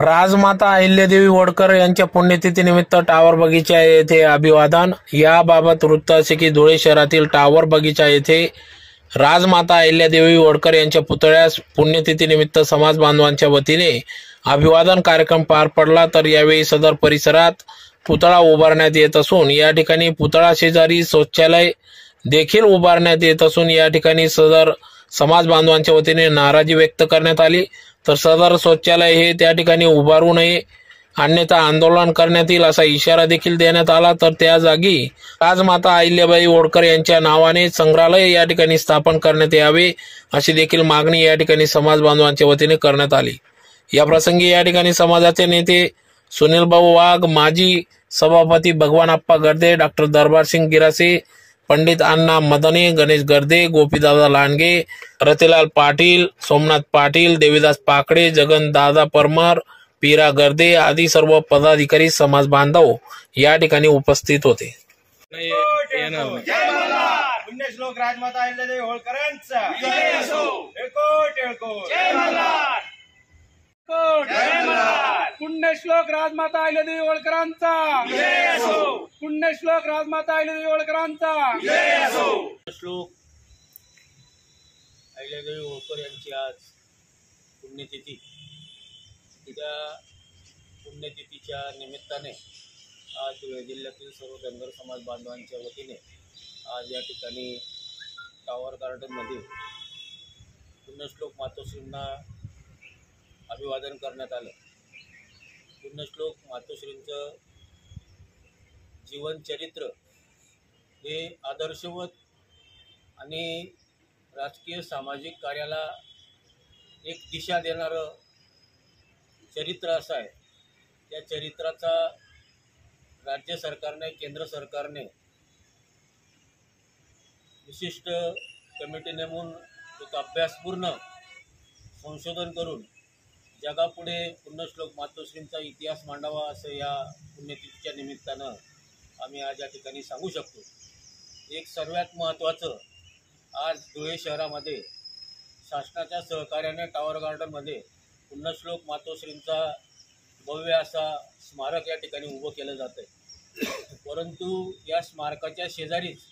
राजमाता अहिल्यादेवी होळकर यांच्या पुण्यतिथीनिमित्त टावर बगीचा येथे अभिवादन. याबाबत वृत्त असे की धुळे शहरातील टावर बगीचा येथे राजमाता अहिल्यादेवी होळकर यांच्या पुतळ्यास पुण्यतिथीनिमित्त समाज बांधवांच्या वतीने अभिवादन कार्यक्रम पार पडला. तर यावेळी सदर परिसरात पुतळा उभारण्यात येत असून या ठिकाणी पुतळा शेजारी शौचालय देखील उभारण्यात येत असून या ठिकाणी सदर समाज बांधवांच्या वतीने नाराजी व्यक्त करण्यात आली. तर सदर शौचालय हे त्या ठिकाणी उभारू नये अन्यथा आंदोलन करण्यात येईल असा इशारा देखील देण्यात आला. तर त्या जागी राजमाता अहिल्याबाई होळकर यांच्या नावाने संग्रहालय या ठिकाणी स्थापन करण्यात यावे अशी देखील मागणी या ठिकाणी समाज बांधवांच्या वतीने करण्यात आली. या प्रसंगी या ठिकाणी समाजाचे नेते सुनील भाऊ वाघ माजी सभापती भगवान आप्पा गर्दे डॉक्टर दरबार सिंग गिरासे पंडित अण्णा मदने गणेश गर्दे गोपीदादा लांडगे रतिलाल पाटील सोमनाथ पाटील देवीदास पाकडे जगन दादा परमार पीरा गर्दे आदी सर्व पदाधिकारी समाज बांधव या ठिकाणी उपस्थित होते. पुण्यश्लोक राजमाता होळकरांचा. पुण्यश्लोक राजमाता अहिल्यादेवी होळकरांचा पुण्यश्लोक राजमाता अहिल्यादेवी होळकरांचा श्लोक अहिल्यादेवी होळकर यांची आज पुण्यतिथी. त्या पुण्यतिथीच्या निमित्ताने आज धुळे जिल्ह्यातील सर्व धनगर समाज बांधवांच्या वतीने आज या ठिकाणी टावर गार्डनमध्ये पुण्यश्लोक मातोश्रींना अभिवादन करण्यात आलं. पुण्यश्लोक मातोश्रींचं जीवनचरित्र हे आदर्शवत आणि राजकीय सामाजिक कार्याला एक दिशा देणारं चरित्र असं आहे. त्या चरित्राचा राज्य सरकारने केंद्र सरकारने विशिष्ट कमिटी नेमून एक अभ्यासपूर्ण संशोधन करून जगापुढे पुण्यश्लोक मातोश्रींचा इतिहास मांडावा असं या पुण्यतिथीच्या निमित्तानं आम्ही आज या ठिकाणी सांगू शकतो. एक सर्वात महत्त्वाचं आज धुळे शहरामध्ये शासनाच्या सहकार्याने टावर गार्डनमध्ये पुण्यश्लोक मातोश्रींचा भव्य असा स्मारक या ठिकाणी उभं केलं जातं आहे. परंतु या स्मारकाच्या शेजारीच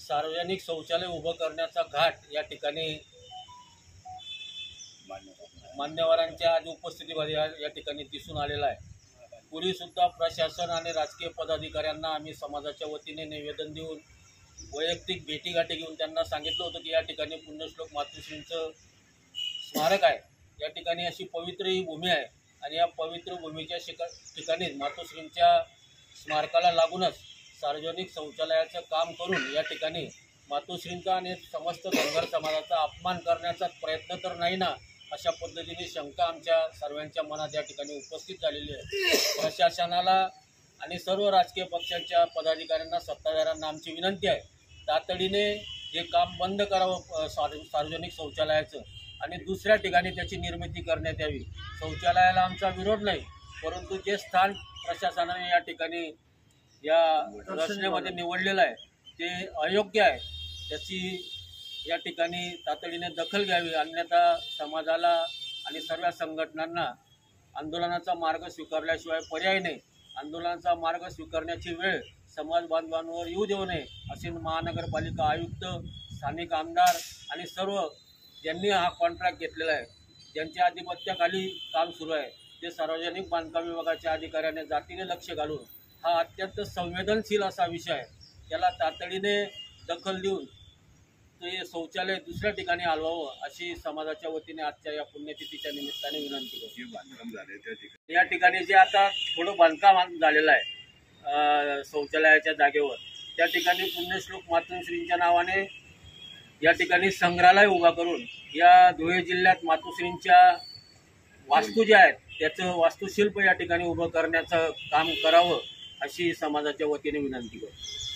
सार्वजनिक शौचालय उभं करण्याचा घाट या ठिकाणी मान्यवरांच्या आज उपस्थितीमध्ये या या ठिकाणी दिसून आलेला आहे. पूर्वीसुद्धा प्रशासन आणि राजकीय पदाधिकाऱ्यांना आम्ही समाजाच्या वतीने निवेदन देऊन वैयक्तिक भेटीगाठी घेऊन त्यांना सांगितलं होतं की या ठिकाणी पुण्यश्लोक मातृश्रींचं स्मारक आहे. या ठिकाणी अशी पवित्र ही भूमी आहे आणि या पवित्र भूमीच्या शिका ठिकाणीच मातोश्रींच्या स्मारकाला लागूनच सार्वजनिक शौचालयाचं काम करून या ठिकाणी मातोश्रींचा आणि समस्त धनगर समाजाचा अपमान करण्याचा प्रयत्न तर नाही ना अशा पद्धतीने शंका आमच्या सर्वांच्या मनात या ठिकाणी उपस्थित झालेली आहे. प्रशासनाला आणि सर्व राजकीय पक्षांच्या पदाधिकाऱ्यांना सत्ताधाऱ्यांना आमची विनंती आहे. तातडीने हे काम बंद करावं सार्वजनिक शौचालयाचं आणि दुसऱ्या ठिकाणी त्याची निर्मिती करण्यात यावी. शौचालयाला आमचा विरोध नाही परंतु जे स्थान प्रशासनाने या ठिकाणी या रचनेमध्ये निवडलेलं आहे ते अयोग्य आहे. त्याची या ठिकाणी तातडीने दखल घ्यावी अन्यथा समाजाला आणि सर्व संघटनांना आंदोलनाचा मार्ग स्वीकारल्याशिवाय पर्याय नाही. आंदोलनाचा मार्ग स्वीकारण्याची वेळ समाज बांधवांवर येऊ देऊ नये असे महानगरपालिका आयुक्त स्थानिक आमदार आणि सर्व ज्यांनी हा कॉन्ट्रॅक्ट घेतलेला आहे ज्यांच्या आधिपत्याखाली काम सुरू आहे. ते सार्वजनिक बांधकाम विभागाच्या अधिकाऱ्याने जातीने लक्ष घालून हा अत्यंत संवेदनशील असा विषय आहे. त्याला तातडीने दखल देऊन ते शौचालय दुसऱ्या ठिकाणी हलवावं अशी समाजाच्या वतीने आजच्या या पुण्यतिथीच्या निमित्ताने विनंती करतो. या ठिकाणी जे आता थोडं बांधकाम झालेलं आहे शौचालयाच्या जागेवर त्या ठिकाणी पुण्यश्लोक मातोश्रींच्या नावाने या ठिकाणी संग्रहालय उभा करून या धुळे जिल्ह्यात मातोश्रींच्या वास्तू ज्या आहेत त्याचं वास्तुशिल्प या ठिकाणी उभं करण्याचं काम करावं अशी समाजाच्या वतीने विनंती करतो.